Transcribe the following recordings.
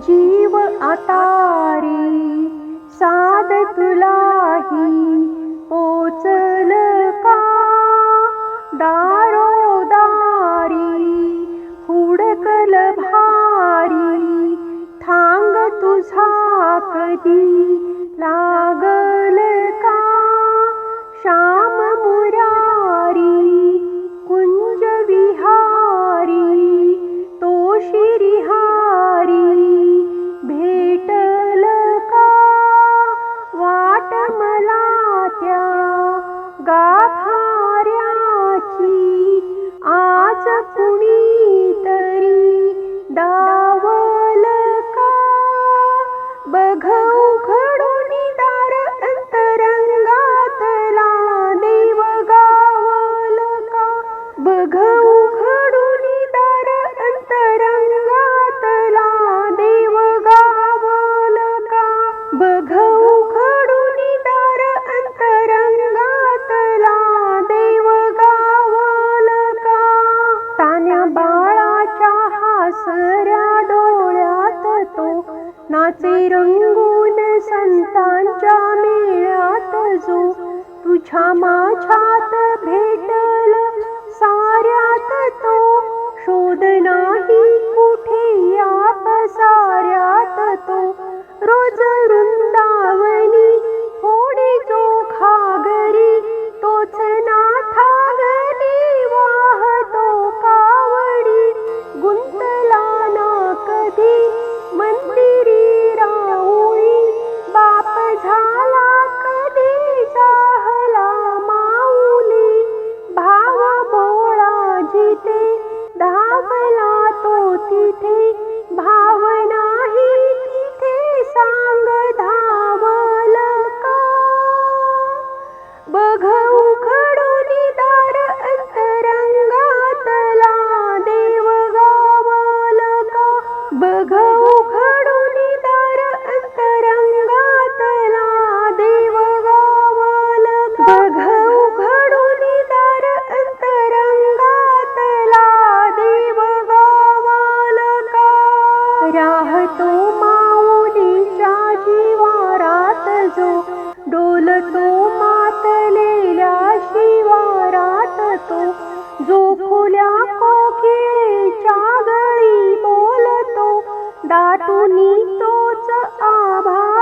जीव आतारी साध तुलाही पोचल का? दारोदारी हुडकल भारी थांग तुझा कधी लागल का? श्याम आज कुणी तरी का? बघ नाचे रंगून संतांच्या मेळ्यात जो तुझ्या माझ्यात भेटल साऱ्यात तो शोध नाही बघ उघडून दार अंतरंगातला देव गावल बघ उघडून दार अंतरंगातला देव गावल का राहतो माऊलीच्या जीवारात जो. डोलतो मातलेल्या शिवारात तो. जो खुल्या दाटुनी तोच आभा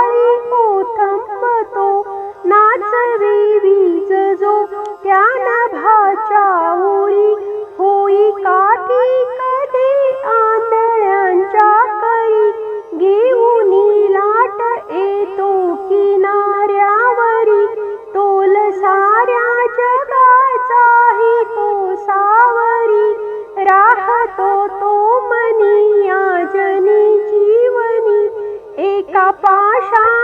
পাশা